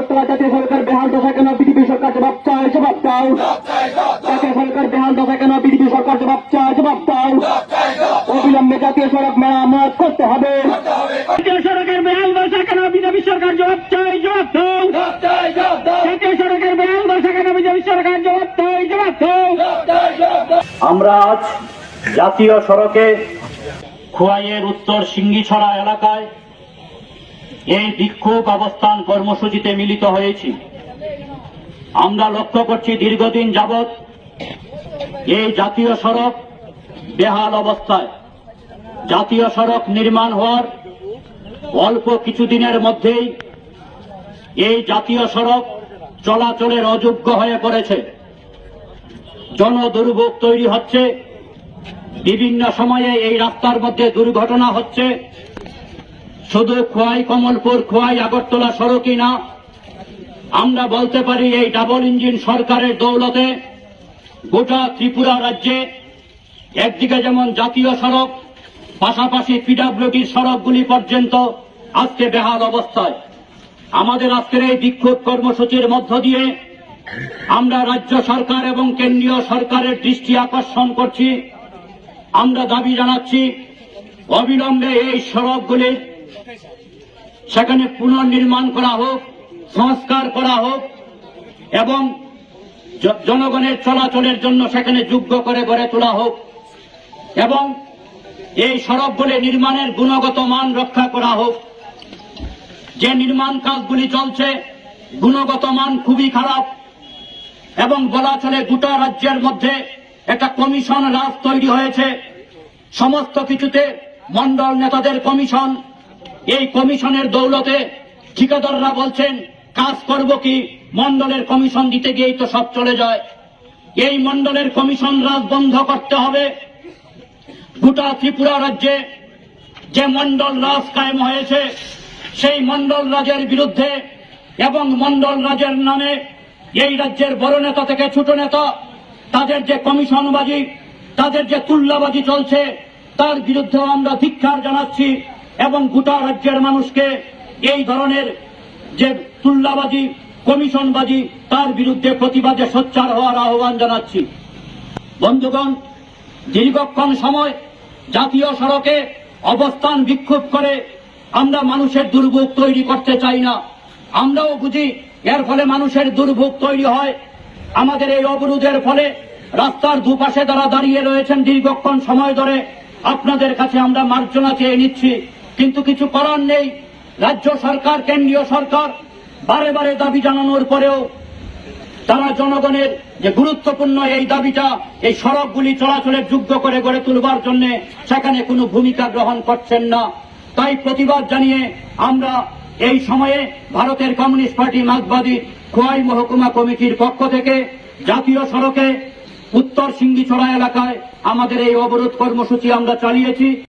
আগরতলা জাতীয় সরকার বেহাল দশা কেন বিজেপি সরকার জবাব চায়, জবাব দাও। জাতীয় সরকার বেহাল দশা কেন বিজেপি সরকার জবাব চায়, জবাব দাও। অবিলম্বে জাতীয় সড়ক মেরামত করতে হবে। জাতীয় বেহাল দশা কেন বিজেপি সরকার জবাব জবাব দাও। জাতীয় বেহাল দশা কেন বিজেপি সরকার জবাব জবাব দাও। আমরা আজ জাতীয় সড়কে খোয়াইয়ের উত্তর সিঙ্গিছড়া এলাকায় এই বিক্ষোভ অবস্থান কর্মসূচিতে মিলিত হয়েছি। আমরা লক্ষ্য করছি দীর্ঘদিন যাবৎ এই জাতীয় সড়ক বেহাল অবস্থায়। জাতীয় সড়ক নির্মাণ হওয়ার অল্প কিছুদিনের মধ্যেই এই জাতীয় সড়ক চলাচলের অযোগ্য হয়ে পড়েছে। জনদুর্ভোগ তৈরি হচ্ছে। বিভিন্ন সময়ে এই রাস্তার মধ্যে দুর্ঘটনা হচ্ছে। শুধু খোয়াই কমলপুর, খোয়াই আগরতলা সড়কই না আমরা বলতে পারি এই ডাবল ইঞ্জিন সরকারের দৌলতে গোটা ত্রিপুরা রাজ্যে একদিকে যেমন জাতীয় সড়ক, পাশাপাশি পিডাব্লিউডির সড়কগুলি পর্যন্ত আজকে বেহাল অবস্থায়। আমাদের আজকের এই বিক্ষোভ কর্মসূচির মধ্য দিয়ে আমরা রাজ্য সরকার এবং কেন্দ্রীয় সরকারের দৃষ্টি আকর্ষণ করছি। আমরা দাবি জানাচ্ছি, অবিলম্বে এই সড়কগুলির সেখানে পুনর্নির্মাণ করা হোক, সংস্কার করা হোক, এবং জনগণের চলাচলের জন্য সেখানে যোগ্য করে গড়ে তোলা হোক, এবং এই সড়কগুলি নির্মাণের গুণগত মান রক্ষা করা হোক। যে নির্মাণ কাজগুলি চলছে, গুণগত মান খুবই খারাপ, এবং বলা চলে গোটা রাজ্যের মধ্যে একটা কমিশন রাজ তৈরি হয়েছে। সমস্ত কিছুতে মন্ডল নেতাদের কমিশন এই কমিশনের দৌলতে ঠিকাদাররা বলছেন, কাজ করব কি? মন্ডলের কমিশন দিতে গিয়েই তো সব চলে যায়। এই মন্ডলের কমিশন রাজ বন্ধ করতে হবে। গোটা ত্রিপুরা রাজ্যে যে মন্ডল রাজ কায়েম হয়েছে, সেই মন্ডল রাজের বিরুদ্ধে এবং মন্ডল রাজের নামে এই রাজ্যের বড় নেতা থেকে ছোট নেতা, তাদের যে কমিশনবাজি, তাদের যে তুল্লাবাজি চলছে, তার বিরুদ্ধেও আমরা ধিক্ষার জানাচ্ছি। এবং গোটা রাজ্যের মানুষকে এই ধরনের যে তুল্লাবাজি, কমিশনবাজি, তার বিরুদ্ধে প্রতিবাদে সোচ্চার হওয়ার আহ্বান জানাচ্ছি। বন্ধুগণ, দীর্ঘক্ষণ সময় জাতীয় সড়কে অবস্থান বিক্ষোভ করে আমরা মানুষের দুর্ভোগ তৈরি করতে চাই না। আমরাও বুঝি এর ফলে মানুষের দুর্ভোগ তৈরি হয়। আমাদের এই অবরোধের ফলে রাস্তার দুপাশে তারা দাঁড়িয়ে রয়েছেন দীর্ঘক্ষণ সময় ধরে, আপনাদের কাছে আমরা মার্জনা চেয়ে নিচ্ছি। কিন্তু কিছু করার নেই। রাজ্য সরকার, কেন্দ্রীয় সরকার বারে বারে দাবি জানানোর পরেও তারা জনগণের যে গুরুত্বপূর্ণ এই দাবিটা, এই সড়কগুলি চলাচলের যোগ্য করে গড়ে তুলবার জন্য সেখানে কোনো ভূমিকা গ্রহণ করছেন না। তাই প্রতিবাদ জানিয়ে আমরা এই সময়ে ভারতের কমিউনিস্ট পার্টি মার্কবাদী খোয়াই মহকুমা কমিটির পক্ষ থেকে জাতীয় সড়কে উত্তর সিঙ্গিছড়া এলাকায় আমাদের এই অবরোধ কর্মসূচি আমরা চালিয়েছি।